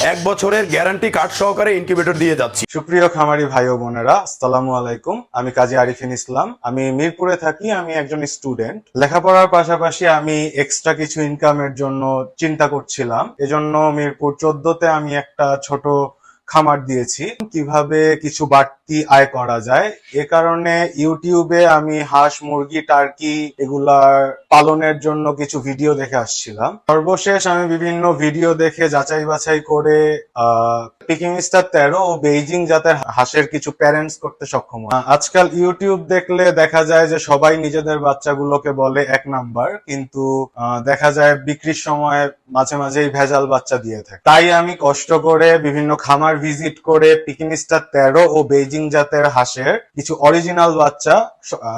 এক বছরের guarantee card সহকারে ইনকিউবেটর দিয়ে যাচ্ছি। সুপ্রিয় খামারি ভাই ও বোনেরা, আসসালামু আলাইকুম। আমি কাজী আরিফিন ইসলাম। আমি মিরপুরে থাকি, আমি একজন স্টুডেন্ট। লেখাপড়ার পাশাপাশি আমি এক্সট্রা কিছু ইনকামের জন্য চিন্তা করছিলাম। এজন্য মিরপুর চোদ্দতে আমি একটা ছোট খামার দিয়েছি। কীভাবে কিছু বাড়তি আয় করা যায়? এ কারণে ইউটিউবে আমি হাঁস, মুরগি, টার্কি এগুলার পালনের জন্য কিছু ভিডিও দেখে আসছিলাম। সর্বশেষ আমি বিভিন্ন ভিডিও দেখে যাচাই বাছাই করে পিকিং স্টার তেরো ও বেইজিং জাতের হাঁসের কিছু প্যারেন্টস করতে সক্ষম হয়। আজকাল ইউটিউব দেখলে দেখা যায় যে সবাই নিজেদের বাচ্চাগুলোকে বলে এক নাম্বার, কিন্তু দেখা যায় বিক্রির সময় মাঝে মাঝেই ভেজাল বাচ্চা দিয়ে থাকে। তাই আমি কষ্ট করে বিভিন্ন খামার ভিজিট করে পিকিং স্টার তেরো ও বেইজিং জাতের হাঁসের কিছু অরিজিনাল বাচ্চা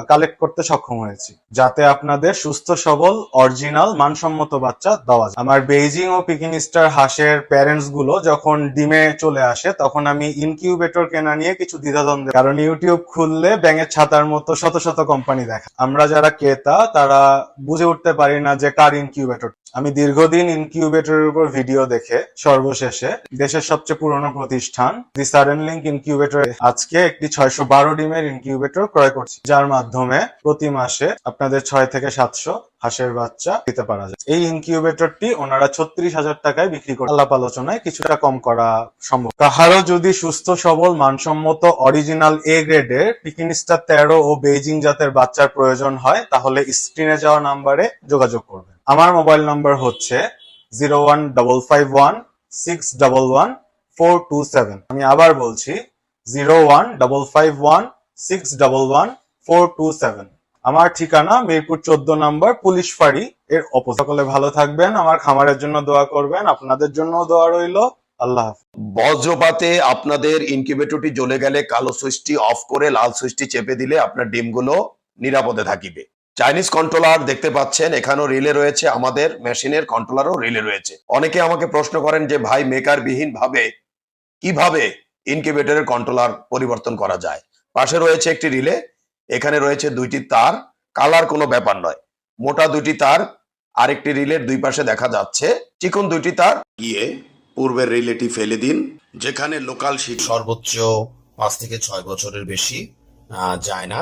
কালেক্ট করতে সক্ষম হয়েছি। যাতে আপনাদের সুস্থ, সবল অরিজিনাল মানসম্মত বাচ্চা দেওয়া আমার বেইজিং ও পিকিং স্টার হাঁসের প্যারেন্টসগুলো যখন ডিমে চলে আসে, তখন আমি ইনকিউবেটর কেনা নিয়ে কিছু দ্বিধাদ্বন্দ্ব কারণ ইউটিউব খুললে ব্যাঙের ছাতার মতো শত শত কোম্পানি দেখা আমরা যারা ক্রেতা, তারা বুঝে উঠতে পারি না যে কার ইনকিউবেটর আমি দীর্ঘদিন ইনকিউবেটরের উপর ভিডিও দেখে সর্বশেষে দেশের সবচেয়ে পুরনো প্রতিষ্ঠান দি সাডেন লিঙ্ক ইনকিউবেটর আজকে একটি ছয়শো বারো ডিমের ইনকিউবেটর ক্রয় করছি, যার মাধ্যমে প্রতি মাসে আপনাদের ছয় থেকে সাতশো হাঁসের বাচ্চা দিতে পারা যায়। এই ইনকিউবেটরটি ওনারা ছত্রিশ হাজার টাকায় বিক্রি করে আলাপ আলোচনায় কিছুটা কম করা সম্ভব। কাহারও যদি সুস্থ, সবল, মানসম্মত অরিজিনাল এ গ্রেডের পিকিনিস্টার তেরো ও বেইজিং জাতের বাচ্চার প্রয়োজন হয়, তাহলে স্ক্রিনে যাওয়া নাম্বারে যোগাযোগ করবেন। আমার মোবাইল নম্বর হচ্ছে zero one double five one six one four two seven আমি আবার বলছি zero one five one six one four two seven আমার ঠিকানা মিরপুর চোদ্দ নম্বর পুলিশ ফাঁড়ি এর অপোজিট। সকলে ভালো থাকবেন, আমার খামারের জন্য দোয়া করবেন, আপনাদের জন্য দোয়া রইল। আল্লাহ বজ্রপাতে আপনাদের ইনকিউবেটরটি জ্বলে গেলে কালো সুইচটি অফ করে লাল সুইচটি চেপে দিলে আপনার ডিমগুলো নিরাপদে থাকিবে। চাইনিজ কন্ট্রোলার দেখতে পাচ্ছেন, এখানেও রিলে রয়েছে আমাদের মেশিনের কন্ট্রোলারও রিলে রয়েছে। অনেকে আমাকে প্রশ্ন করেন যে, ভাই মেকার বিহীন ভাবে কীভাবে ইনকিউবেটরের কন্ট্রোলার পরিবর্তন করা যায়? পাশে রয়েছে একটি রিলে এখানে রয়েছে দুইটি তার কালার কোনো ব্যাপার নয়। মোটা দুইটি তার, আরেকটি রিলের দুই পাশে দেখা যাচ্ছে, চিকন দুইটি তার। গিয়ে পূর্বের রিলেটি ফেলে দিন, যেখানে লোকাল শিট সর্বোচ্চ পাঁচ থেকে ছয় বছরের বেশি যায় না।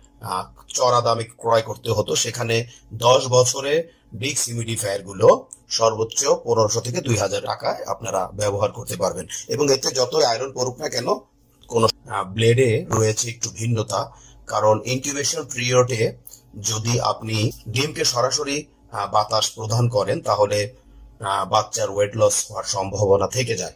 চড়া দামে ক্রয় করতে হতো। সেখানে দশ বছরে ডিক্স হিউমিডিফায়ারগুলো সর্বোচ্চ পনেরোশো থেকে দুই হাজার টাকায় আপনারা ব্যবহার করতে পারবেন। এবং এতে যতই আয়রন পড়ুক না কেন, কোন ব্লেডে রয়েছে একটু ভিন্নতা। কারণ ইনকিউবেশন পিরিয়ডে যদি আপনি ডিমকে সরাসরি বাতাস প্রদান করেন, তাহলে বাচ্চার ওয়েট লস হওয়ার সম্ভাবনা থেকে যায়।